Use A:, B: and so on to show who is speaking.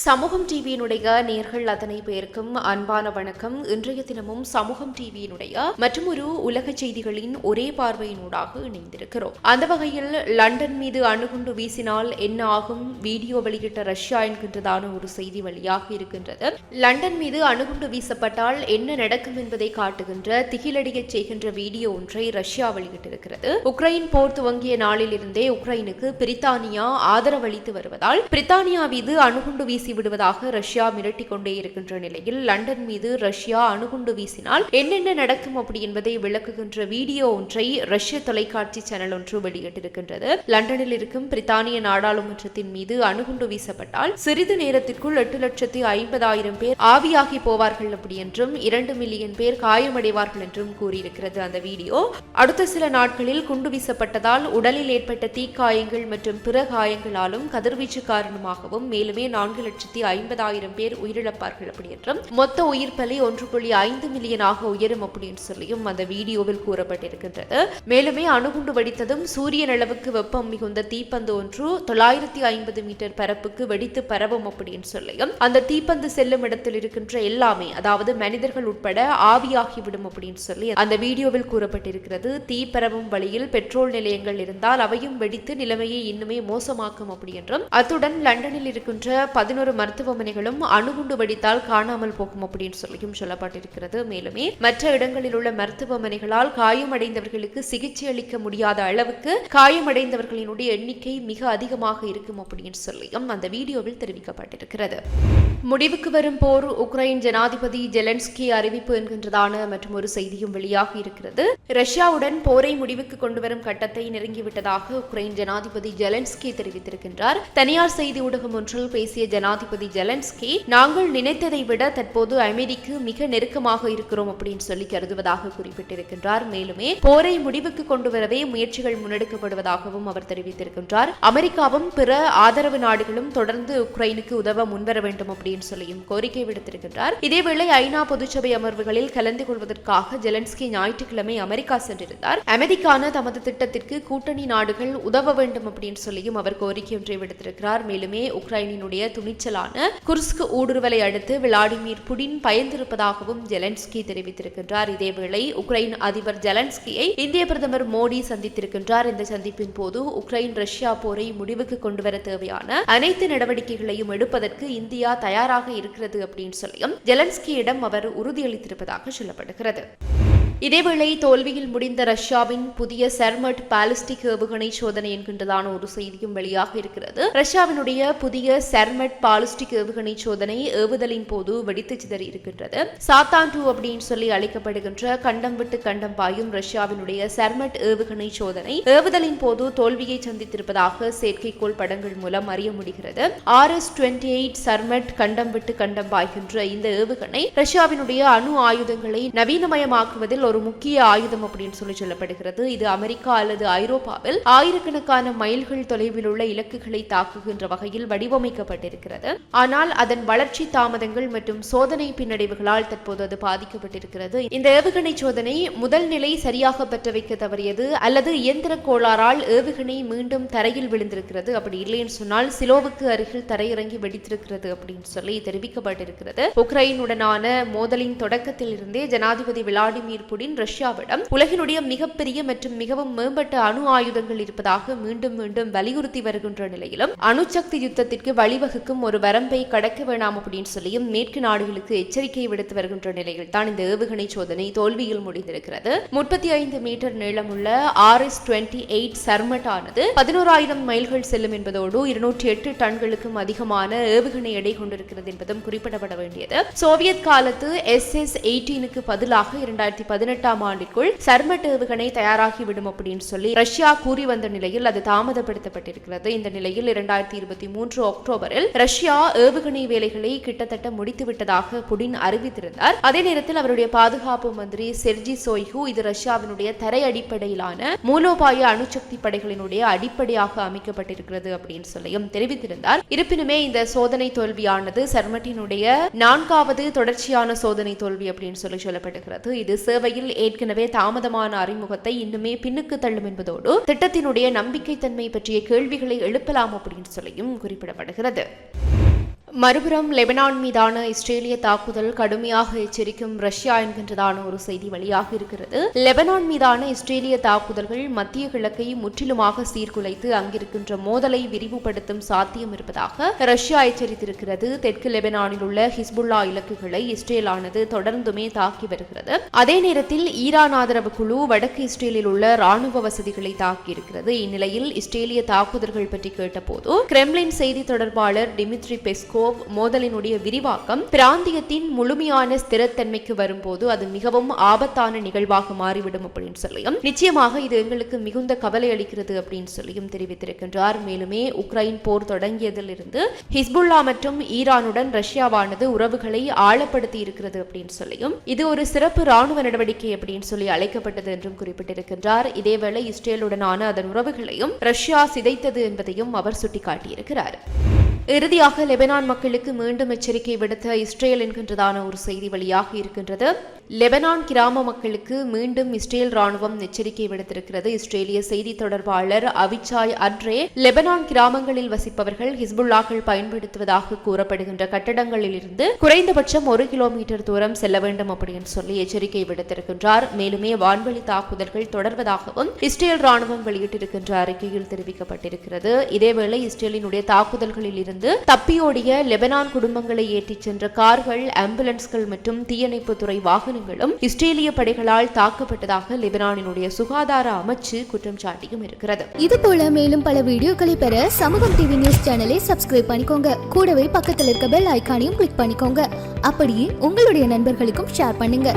A: சமூகம் டிவியினுடைய நேர்கள் அத்தனை பேருக்கும் அன்பான வணக்கம். இன்றைய தினமும் சமூகம் டிவியினுடைய மற்றும் ஒரு உலக செய்திகளின் ஒரே பார்வையினூடாக இணைந்திருக்கிறோம். அந்த வகையில் லண்டன் மீது அணுகுண்டு வீசினால் என்ன ஆகும்? வீடியோ வெளியிட்ட ரஷ்யா என்கின்றதான ஒரு செய்தி வழியாக இருக்கின்றது. லண்டன் மீது அணுகுண்டு வீசப்பட்டால் என்ன நடக்கும் என்பதை காட்டுகின்ற திகிலடியச் செய்கின்ற வீடியோ ஒன்றை ரஷ்யா வெளியிட்டிருக்கிறது. உக்ரைன் போர் துவங்கிய நாளிலிருந்தே உக்ரைனுக்கு பிரித்தானியா ஆதரவளித்து வருவதால் பிரித்தானியா மீது அணுகுண்டு விடுவதாக ரஷ்யா மிரட்டிக் கொண்டே இருக்கின்ற நிலையில் லண்டன் மீது ரஷ்யா அணுகுண்டு வீசினால் என்னென்ன நடக்கும் அப்படி என்பதை விளக்குகின்ற வீடியோ ஒன்றை ரஷ்ய தொலைக்காட்சி சேனல் ஒன்று வெளியிட்டிருக்கின்றது. லண்டனில் இருக்கும் பிரித்தானிய நாடாளுமன்றத்தின் மீது அணுகுண்டு வீசப்பட்டால் சிறிது நேரத்திற்குள் எட்டு லட்சத்தி ஐம்பதாயிரம் பேர் ஆவியாகி போவார்கள் அப்படி என்றும் இரண்டு மில்லியன் பேர் காயமடைவார்கள் என்றும் கூறியிருக்கிறது அந்த வீடியோ. அடுத்த சில நாட்களில் குண்டு வீசப்பட்டதால் உடலில் ஏற்பட்ட தீக்காயங்கள் மற்றும் பிற காயங்களாலும் கதிர்வீச்சு காரணமாகவும் மேலுமே நான்கு லட்சத்தி ஐம்பதாயிரம் பேர் உயிரிழப்பார்கள் அப்படி என்றும் மொத்த உயிர் பலி ஒன்று புள்ளி ஐந்து மில்லியனாக உயரும் அப்படின்னு சொல்லியும் அந்த வீடியோவில் கூறப்பட்டிருக்கின்றது. மேலுமே அணுகுண்டு வெடித்ததும் சூரியன் அளவுக்கு வெப்பம் மிகுந்த தீப்பந்து ஒன்று தொள்ளாயிரத்தி ஐம்பது மீட்டர் பரப்புக்கு வெடித்து பரவும் அப்படின்னு சொல்லியும் அந்த தீப்பந்து செல்லும் இடத்தில் இருக்கின்ற எல்லாமே அதாவது மனிதர்கள் உட்பட ஆவியாகிவிடும் அப்படின்னு சொல்லி அந்த வீடியோவில் கூறப்பட்டிருக்கிறது. தீ பரவும் வழியில் பெட்ரோல் நிலையங்கள் இருந்தால் அவையும் வெடித்து நிலைமையை இன்னுமே மோசமாக்கும் அப்படி என்றும் அத்துடன் லண்டனில் இருக்கின்ற பதினோரு பதினோரு மருத்துவமனைகளும் அணுகுண்டு வெடித்தால் காணாமல் போகும் அப்படின்னு சொல்லியும் சொல்லப்பட்டிருக்கிறது. மேலுமே மற்ற இடங்களில் உள்ள மருத்துவமனைகளால் காயமடைந்தவர்களுக்கு சிகிச்சை அளிக்க முடியாத அளவுக்கு காயமடைந்தவர்களினுடைய எண்ணிக்கை மிக அதிகமாக இருக்கும் அப்படின்னு சொல்லியும் அந்த வீடியோவில் தெரிவிக்கப்பட்டிருக்கிறது. முடிவுக்கு வரும் போர் உக்ரைன் ஜனாதிபதி ஜெலன்ஸ்கி அறிவிப்பு என்கின்றதான மற்றும் ஒரு செய்தியும் வெளியாகி இருக்கிறது. ரஷ்யாவுடன் போரை முடிவுக்கு கொண்டு வரும் கட்டத்தை நெருங்கிவிட்டதாக உக்ரைன் ஜனாதிபதி ஜெலன்ஸ்கி தெரிவித்திருக்கின்றார். தனியார் செய்தி ஊடகம் ஒன்றில் பேசிய ஜனா ஜனாதிபதி ஜெலன்ஸ்கி நாங்கள் நினைத்ததை விட தற்போது அமைதிக்கு மிக நெருக்கமாக இருக்கிறோம் அப்படின்னு சொல்லி கருதுவதாக குறிப்பிட்டிருக்கின்றார். மேலுமே போரை முடிவுக்கு கொண்டு வரவே முயற்சிகள் முன்னெடுக்கப்படுவதாகவும் அவர் தெரிவித்திருக்கின்றார். அமெரிக்காவும் பிற ஆதரவு நாடுகளும் தொடர்ந்து உக்ரைனுக்கு உதவ முன்வர வேண்டும் அப்படின்னு சொல்லியும் கோரிக்கை விடுத்திருக்கின்றார். இதேவேளை ஐநா பொதுச்சபை அமர்வுகளில் கலந்து கொள்வதற்காக ஜெலன்ஸ்கி ஞாயிற்றுக்கிழமை அமெரிக்கா சென்றிருந்தார். அமைதிக்கான தமது திட்டத்திற்கு கூட்டணி நாடுகள் உதவ வேண்டும் அப்படின்னு சொல்லியும் அவர் கோரிக்கை ஒன்றை விடுத்திருக்கிறார். மேலுமே உக்ரைனினுடைய துணிச்சலான குர்ஸ்க் ஊடுருவலை அடுத்து விளாடிமிர் புடின் பயந்திருப்பதாகவும் ஜெலன்ஸ்கி தெரிவித்திருக்கின்றார். இதேவேளை உக்ரைன் அதிபர் ஜெலன்ஸ்கியை இந்திய பிரதமர் மோடி சந்தித்திருக்கின்றார். இந்த சந்திப்பின் போது உக்ரைன் ரஷ்யா போரை முடிவுக்கு கொண்டுவர தேவையான அனைத்து நடவடிக்கைகளையும் எடுப்பதற்கு இந்தியா தயாராக இருக்கிறது அப்படின்னு சொல்லியும் ஜெலன்ஸ்கியிடம் அவர் உறுதியளித்திருப்பதாக சொல்லப்படுகிறது. இதேவேளை தோல்வியில் முடிந்த ரஷ்யாவின் புதிய செர்மட் பாலிஸ்டிக் ஏவுகணை சோதனை என்கின்றதான ஒரு செய்தியும் வெளியாக இருக்கிறது. ரஷ்யாவினுடைய புதிய செர்மட் பாலிஸ்டிக் ஏவுகணை சோதனை ஏவுதலின் போது வெடித்து சிதறி இருக்கின்றது. சாத்தான் டூ அப்படின்னு சொல்லி அழைக்கப்படுகின்ற கண்டம் விட்டு கண்டம் பாயும் ரஷ்யாவினுடைய செர்மட் ஏவுகணை சோதனை ஏவுதலின் போது தோல்வியை சந்தித்திருப்பதாக செயற்கைக்கோள் படங்கள் மூலம் அறிய முடிகிறது. R S twenty eight Sarmat கண்டம் விட்டு கண்டம் பாய்கின்ற இந்த ஏவுகணை ரஷ்யாவினுடைய அணு ஆயுதங்களை நவீனமயமாக்குவதில் ஒரு முக்கிய ஆயுதம் அப்படின்னு சொல்லி சொல்லப்படுகிறது. இது அமெரிக்கா அல்லது ஐரோப்பாவில் ஆயிரக்கணக்கான மைல்கள் தொலைவில் உள்ள இலக்குகளை தாக்குகின்ற வகையில் வடிவமைக்கப்பட்டிருக்கிறது. ஆனால் அதன் வளர்ச்சி தாமதங்கள் மற்றும் சோதனை பின்னடைவுகளால் தற்போது அது பாதிக்கப்பட்டிருக்கிறது. இந்த ஏவுகணை சோதனை முதல் நிலை சரியாக பெற்ற வைக்க தவறியது அல்லது இயந்திர கோளாறால் ஏவுகணை மீண்டும் தரையில் விழுந்திருக்கிறது. அப்படி இல்லைன்னு சொன்னால் சிலோவுக்கு அருகில் தரையிறங்கி வெடித்திருக்கிறது அப்படின்னு சொல்லி தெரிவிக்கப்பட்டிருக்கிறது. உக்ரைனுடனான மோதலின் தொடக்கத்தில் இருந்தே ஜனாதிபதி விளாடிமிர் புடின் ரஷ்யாவிடம் உலகினுடைய மிகப்பெரிய மற்றும் மிகவும் மேம்பட்ட அணு ஆயுதங்கள் இருப்பதாக மீண்டும் மீண்டும் வலியுறுத்தி வருகின்ற நிலையிலும் அணுசக்தி யுத்தத்திற்கு வழிவகுக்கும் ஒரு வரம்பை கடக்க வேணாம் அப்படின்னு சொல்லியும் மேற்கு நாடுகளுக்கு எச்சரிக்கை விடுத்து வருகின்ற நிலையில் தான் இந்த ஏவுகணை சோதனை தோல்வியில் முடிந்திருக்கிறது. முப்பத்தி ஐந்து மீட்டர் நீளமுள்ள R S twenty eight Sarmat ஆனது பதினோராயிரம் மைல்கள் செல்லும் என்பதோடு இருநூற்றி எட்டு டன்களுக்கும் அதிகமான ஏவுகணை எடை கொண்டிருக்கிறது என்பதும் குறிப்பிடப்பட வேண்டியது. சோவியத் காலத்து எஸ் எஸ் எயிட்டீனுக்கு பதிலாக இரண்டாயிரத்தி பதினெட்டு பதினெட்டாம் ஆண்டிற்குள் சர்மட் ஏவுகணை தயாராகிவிடும் அப்படின்னு சொல்லி ரஷ்யா கூறி வந்த நிலையில் அது தாமதப்படுத்தப்பட்டிருக்கிறது. இந்த நிலையில் இரண்டாயிரத்தி இருபத்தி மூன்று அக்டோபரில் ரஷ்யா ஏவுகணை வேலைகளை கிட்டத்தட்ட முடித்துவிட்டதாக புடின் அறிவித்திருந்தார். அதே நேரத்தில் அவருடைய பாதுகாப்பு மந்திரி செர்ஜி சோய்ஹு இது ரஷ்யாவினுடைய தரை அடிப்படையிலான மூலோபாய அணுசக்தி படைகளினுடைய அடிப்படையாக அமைக்கப்பட்டிருக்கிறது அப்படின்னு சொல்லியும் தெரிவித்திருந்தார். இருப்பினுமே இந்த சோதனை தோல்வியானது சர்மட்டினுடைய நான்காவது தொடர்ச்சியான சோதனை தோல்வி அப்படின்னு சொல்லி சொல்லப்படுகிறது இது சேவையில் ஏற்கனவே தாமதமான அறிமுகத்தை இன்னுமே பின்னுக்கு தள்ளும் என்பதோடு திட்டத்தினுடைய நம்பிக்கைத்தன்மை பற்றிய கேள்விகளை எழுப்பலாம் அப்படின்னு சொல்லியும் குறிப்பிடப்படுகிறது. மறுபுறம் லெபனான் மீதான இஸ்ரேலிய தாக்குதல் கடுமையாக எச்சரிக்கும் ரஷ்யா என்கின்றதான ஒரு செய்தி வெளியாக இருக்கிறது. லெபனான் மீதான இஸ்ரேலிய தாக்குதல்கள் மத்திய கிழக்கை முற்றிலுமாக சீர்குலைத்து அங்கிருக்கின்ற மோதலை விரிவுபடுத்தும் சாத்தியம் இருப்பதாக ரஷ்யா எச்சரித்திருக்கிறது. தெற்கு லெபனானில் உள்ள ஹிஸ்புல்லா இலக்குகளை இஸ்ரேலானது தொடர்ந்துமே தாக்கி வருகிறது. அதே நேரத்தில் ஈரான் ஆதரவு குழு வடக்கு இஸ்ரேலில் உள்ள ராணுவ வசதிகளை தாக்கியிருக்கிறது இந்நிலையில் இஸ்ரேலிய தாக்குதல்கள் பற்றி கேட்டபோது கிரெம்லின் செய்தி தொடர்பாளர் டிமித்ரி பெஸ்கோ போவ் மோதலினுடைய விரிவாக்கம் பிராந்தியத்தின் முழுமையான ஸ்திரத்தன்மைக்கு வரும்போது அது மிகவும் ஆபத்தான நிகழ்வாக மாறிவிடும் அப்படின்னு சொல்லியும் நிச்சயமாக இது எங்களுக்கு மிகுந்த கவலை அளிக்கிறது அப்படின்னு சொல்லியும் தெரிவித்திருக்கின்றார். மேலுமே உக்ரைன் போர் தொடங்கியதிலிருந்து ஹிஸ்புல்லா மற்றும் ஈரானுடன் ரஷ்யாவானது உறவுகளை ஆழப்படுத்தி இருக்கிறது அப்படின்னு சொல்லியும் இது ஒரு சிறப்பு ராணுவ நடவடிக்கை அப்படின்னு சொல்லி அழைக்கப்பட்டது என்றும் குறிப்பிட்டிருக்கின்றார். இதேவேளை இஸ்ரேலுடனான அதன் உறவுகளையும் ரஷ்யா சிதைத்தது என்பதையும் அவர் சுட்டிக்காட்டியிருக்கிறார். இறுதியாக லெபனான் மக்களுக்கு மீண்டும் எச்சரிக்கை விடுத்த இஸ்ரேல் என்கின்றதான ஒரு செய்தி வழியாக இருக்கின்றது. லெபனான் கிராம மக்களுக்கு மீண்டும் இஸ்ரேல் ராணுவம் எச்சரிக்கை விடுத்திருக்கிறது. இஸ்ரேலிய செய்தி தொடர்பாளர் அவிச்சாய் அட்ரே லெபனான் கிராமங்களில் வசிப்பவர்கள் ஹிஸ்புல்லாக்கள் பயன்படுத்துவதாக கூறப்படுகின்ற கட்டடங்களில் இருந்து குறைந்தபட்சம் ஒரு கிலோமீட்டர் தூரம் செல்ல வேண்டும் அப்படின்னு சொல்லி எச்சரிக்கை விடுத்திருக்கின்றார். மேலுமே வான்வழி தாக்குதல்கள் தொடர்வதாகவும் இஸ்ரேல் ராணுவம் வெளியிட்டிருக்கின்ற அறிக்கையில் தெரிவிக்கப்பட்டிருக்கிறது. இதேவேளை இஸ்ரேலினுடைய தாக்குதல்களில் இருந்து தப்பியோடிய லெபனான் குடும்பங்களை ஏற்றிச் சென்ற கார்கள் ஆம்புலன்ஸ்கள் மற்றும் தீயணைப்பு துறை வாகனங்களும் இஸ்ரேலிய படைகளால் தாக்கப்பட்டதாக லெபனானினுடைய சுகாதார அமைச்சு குற்றம் சாட்டியும் இருக்கிறது.
B: இது போல மேலும் பல வீடியோக்களை பெற சமூகம் டிவி நியூஸ் சேனலை சப்ஸ்கிரைப் பண்ணிக்கோங்க. கூடவே பக்கத்தில் இருக்க பெல் ஐக்கானையும் கிளிக் பண்ணிக்கோங்க. அப்படியே உங்களுடைய நண்பர்களுக்கும் ஷேர் பண்ணுங்க.